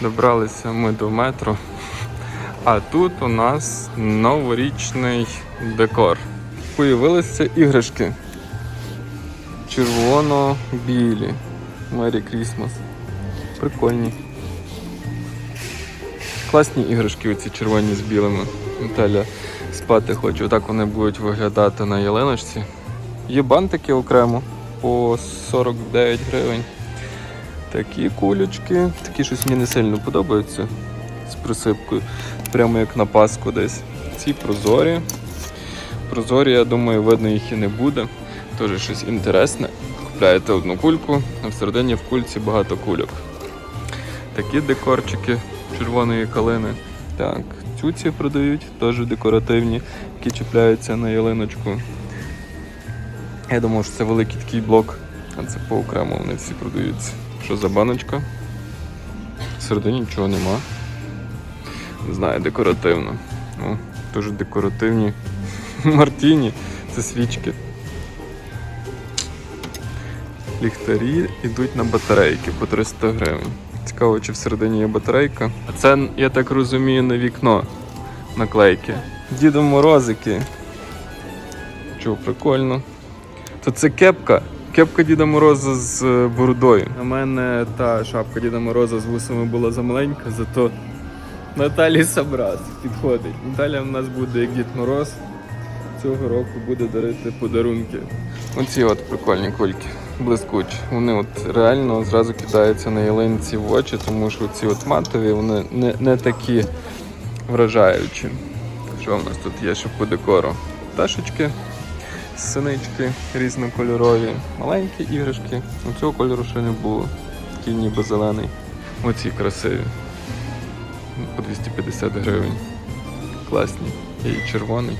Добралися ми до метро. А тут у нас новорічний декор. Появилися іграшки. Червоно-білі. Мері Крісмас. Прикольні. Класні іграшки оці червоні з білими. Наталя спати хоче. Отак вони будуть виглядати на ялиночці. Є бантики окремо по 49 гривень. Такі кулечки. Такі щось мені не сильно подобаються з присипкою. Прямо як на Пасху десь. Ці прозорі. Прозорі, я думаю, видно їх і не буде. Теж щось інтересне. Купляєте одну кульку, а всередині в кульці багато кульок. Такі декорчики червоної калини. Так, цюці продають, теж декоративні, які чіпляються на ялиночку. Я думав, що це великий такий блок, а це по окремо вони всі продаються. Що за баночка? Всередині нічого нема. Не знаю, декоративно. О, дуже декоративні. Мартіні. Це свічки. Ліхтарі йдуть на батарейки по 300 гривень. Цікаво, чи всередині є батарейка. А це, я так розумію, на вікно наклейки. Дідо Морозики. Чого, прикольно. То це кепка. Кепка Діда Мороза з е, бородою. У мене та шапка Діда Мороза з вусами була замаленька, зато Наталі Сабраз підходить. Наталя в нас буде як Дід Мороз. Цього року буде дарити подарунки. Оці от прикольні кульки, блискучі. Вони от реально зразу кидаються на ялинці в очі, тому що ці от матові вони не, не такі вражаючі. Що в нас тут є ще по декору? Пташечки, синички різнокольорові, маленькі іграшки. У цього кольору ще не було. Такий ніби зелений. Оці красиві. По 250 гривень. Класні. І червоний.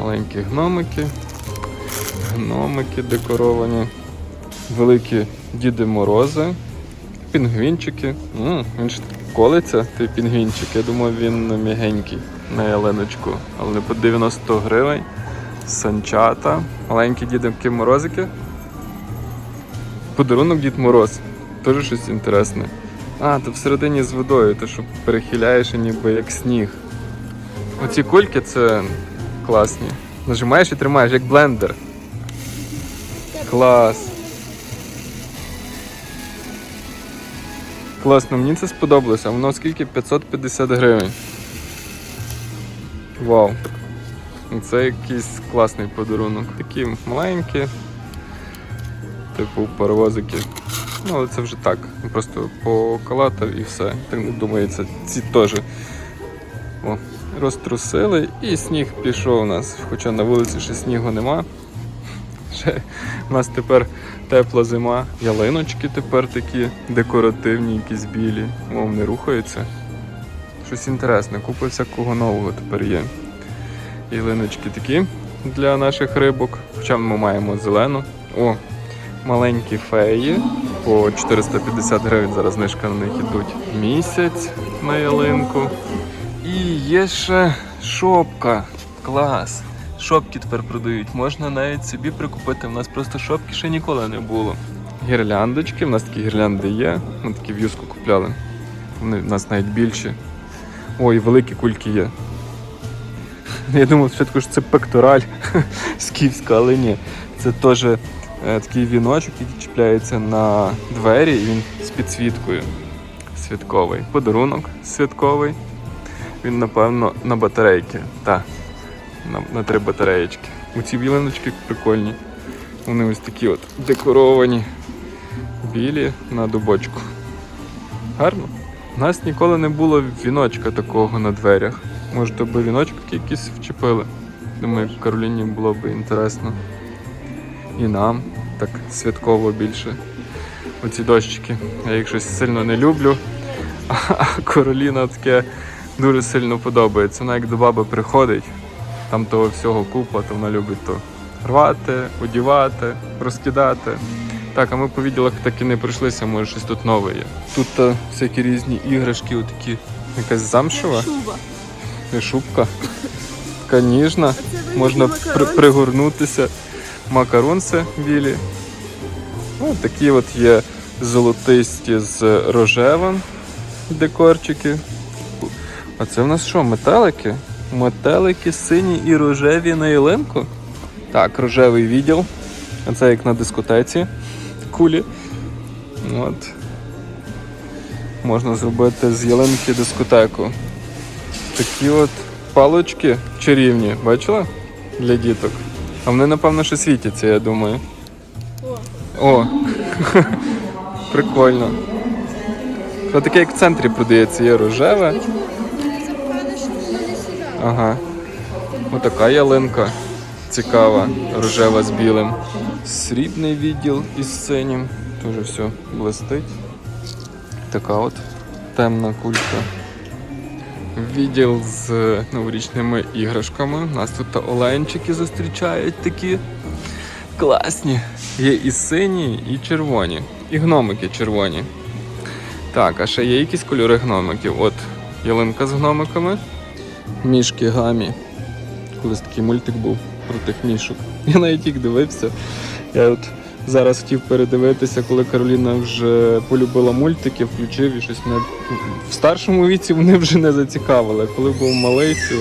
Маленькі гномики. Гномики декоровані. Великі Діди Морози. Пінгвінчики. М, він ж колиться, той пінгвінчик. Я думав, він м'ягенький на ялиночку. Але по 90 гривень. Санчата. Маленькі дідки морозики. Подарунок Дід Мороз. Теж щось інтересне. А, то всередині з водою, ти що перехиляєш і ніби як сніг. Оці кульки це класні. Нажимаєш і тримаєш, як блендер. Клас. Класно, мені це сподобалося. Воно скільки? 550 гривень. Вау. Це якийсь класний подарунок. Такі маленькі, типу паровозики. Ну, але це вже так. Просто поколатав і все. Так думаю, це ці теж. О, розтрусили і сніг пішов у нас. Хоча на вулиці ще снігу нема. Ще у нас тепер тепла зима. Ялиночки тепер такі декоративні, якісь білі. Мов не рухаються. Щось інтересне, купа всякого нового тепер є. Ялиночки такі для наших рибок. Хоча ми маємо зелену. О, маленькі феї. По 450 гривень зараз знижка на них ідуть місяць на ялинку. І є ще шопка. Клас. Шопки тепер продають. Можна навіть собі прикупити. У нас просто шопки ще ніколи не було. Гірляндочки, в нас такі гірлянди є. Ми такі в юску купляли. Вони в нас навіть більші. Ой, великі кульки є. Я думав спочатку, що це пектораль скіфська, але ні. Це теж е, такий віночок, який чіпляється на двері, і він з підсвіткою. Святковий. Подарунок святковий. Він, напевно, на батарейки. Так, на, на три батареєчки. Оці білиночки прикольні. Вони ось такі от декоровані, білі на дубочку. Гарно. У нас ніколи не було віночка такого на дверях. Може, то би віночок якийсь вчепили. Думаю, Кароліні було б інтересно. І нам так святково більше. Оці дощики. Я їх щось сильно не люблю. А Кароліна таке дуже сильно подобається. Вона як до баби приходить, там того всього купа, то вона любить то рвати, одівати, розкидати. Так, а ми по відділах так і не прийшлися, може щось тут нове є. Тут е, всякі різні іграшки, отакі, якась замшева, Шуба. І шубка. Така ніжна, можна при, пригорнутися. Макаронси білі. Ну, такі от є золотисті з рожевим. декорчики. А це в нас що, метелики? Метелики сині і рожеві на ялинку? Так, рожевий відділ. А це як на дискотеці. Кулі. От. Можна зробити з ялинки дискотеку. Такі от палочки чарівні, бачила? Для діток. А вони, напевно, ще світяться, я думаю. О! Прикольно. Це таке, як в центрі продається, є рожеве. Ага. Отака ялинка. Цікава, рожева з білим. Срібний відділ із синім. Теж все блистить. Така от темна кулька. Відділ з новорічними іграшками. Нас тут оленчики зустрічають такі класні. Є і сині, і червоні. І гномики червоні. Так, а ще є якісь кольори гномиків. От ялинка з гномиками. Мішки гамі. Колись такий мультик був про тих мішок. Я навіть їх дивився. Я от зараз хотів передивитися, коли Кароліна вже полюбила мультики, включив і щось не в старшому віці вони вже не зацікавили. Коли був малий, то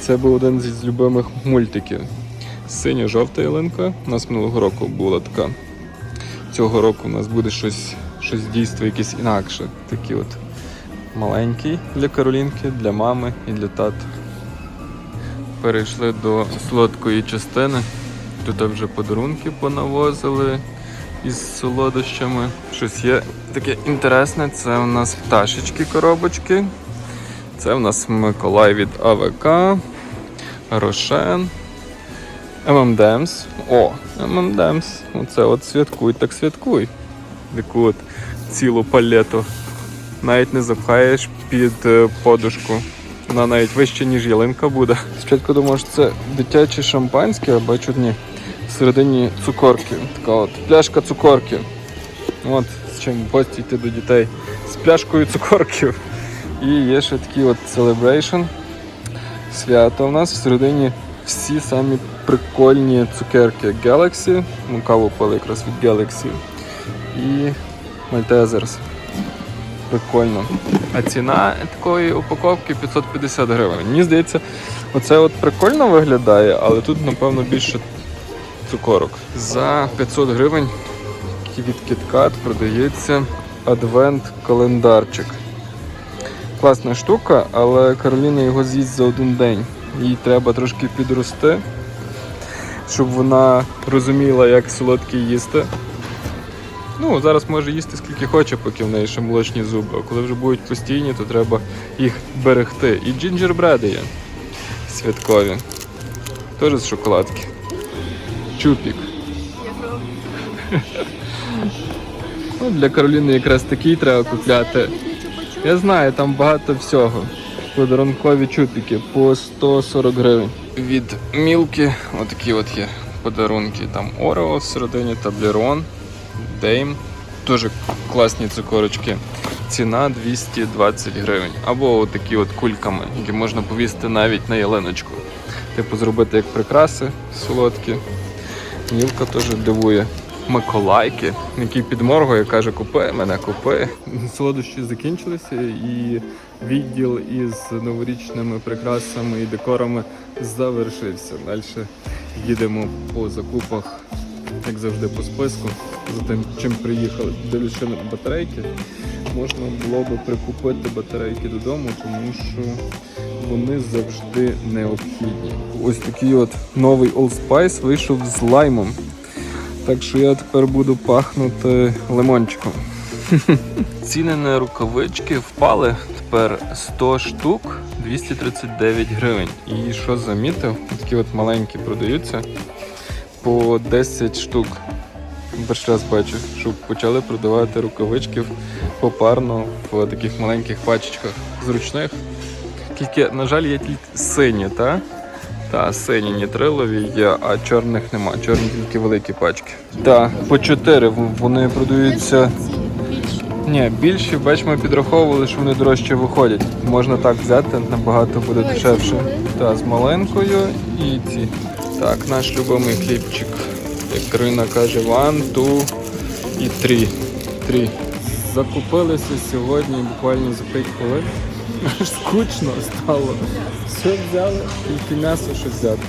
це був один з любимих мультиків. Синьо-жовта ялинка. У нас минулого року була така. Цього року у нас буде щось, щось дійство якесь інакше. Такі от маленький для Каролінки, для мами і для тата. Перейшли до солодкої частини. Тут вже подарунки понавозили із солодощами. Щось є таке інтересне. Це у нас пташечки коробочки. Це у нас Миколай від АВК, Рошен, ММДемс. О, ММДемс. Оце от святкуй, так святкуй. Таку от цілу палету. Навіть не запхаєш під е, подушку. Вона навіть вище, ніж ялинка буде. Спочатку думав, що це дитяче шампанське, а бачу ні. Всередині цукорки. Така от пляшка цукорки. От з чим гості йти до дітей. З пляшкою цукорків. І є ще такий от Celebration. Свято у нас всередині всі самі прикольні цукерки Galaxy. Ми каву пили якраз від Galaxy. І Maltesers. Прикольно. А ціна такої упаковки 550 гривень. Мені здається, оце от прикольно виглядає, але тут, напевно, більше цукорок. За 500 гривень від KitKat продається адвент-календарчик. Класна штука, але Кароліна його з'їсть за один день. Їй треба трошки підрости, щоб вона розуміла, як солодкі їсти. Ну, зараз може їсти скільки хоче, поки в неї ще молочні зуби. А коли вже будуть постійні, то треба їх берегти. І джинджербреди є святкові. Теж з шоколадки. Чупік. Ну, для Кароліни якраз такий треба купляти. Я знаю, там багато всього. Подарункові чупіки по 140 гривень. Від мілки отакі от є подарунки. Там Орео всередині, таблерон, Дейм. Дуже класні цукорочки. Ціна 220 гривень. Або отакі от кульками, які можна повісити навіть на ялиночку. Типу зробити як прикраси солодкі. Мілка теж дивує. Миколайки, який підморгує, каже, купи мене, купи. Солодощі закінчилися і відділ із новорічними прикрасами і декорами завершився. Далі їдемо по закупах, як завжди, по списку. За тим, чим приїхали. Що на батарейки. Можна було би прикупити батарейки додому, тому що вони завжди необхідні. Ось такий от новий Old Spice вийшов з лаймом. Так що я тепер буду пахнути лимончиком. Ціни на рукавички впали тепер 100 штук 239 гривень. І що замітив? Такі от маленькі продаються по 10 штук. Перший раз бачу, що почали продавати рукавички попарно в таких маленьких пачечках зручних. Тільки, на жаль, є тільки сині, та? Та, сині нітрилові є, а чорних нема. Чорні тільки великі пачки. Так, по 4 вони продаються. Ні, більші, бач, ми підраховували, що вони дорожче виходять. Можна так взяти, набагато буде дешевше. Та, з маленькою і ці. Так, наш любимий хлібчик. Як Карина каже, one, two і три. Три. Закупилися сьогодні буквально за 5 хвилин. Аж скучно стало. Все взяли, тільки м'ясо що взяти.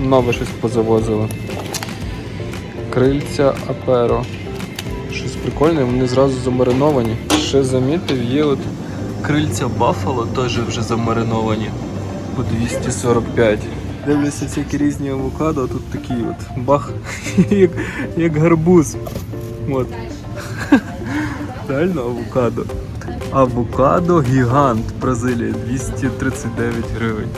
Нове щось позавозили. Крильця аперо. Щось прикольне, вони зразу замариновані. Ще замітив, є от крильця Баффало теж вже замариновані по 245. Дивлюся всякі різні авокадо, а тут такий от бах, як, як гарбуз. От. Реально авокадо. Авокадо гігант Бразилія 239 гривень.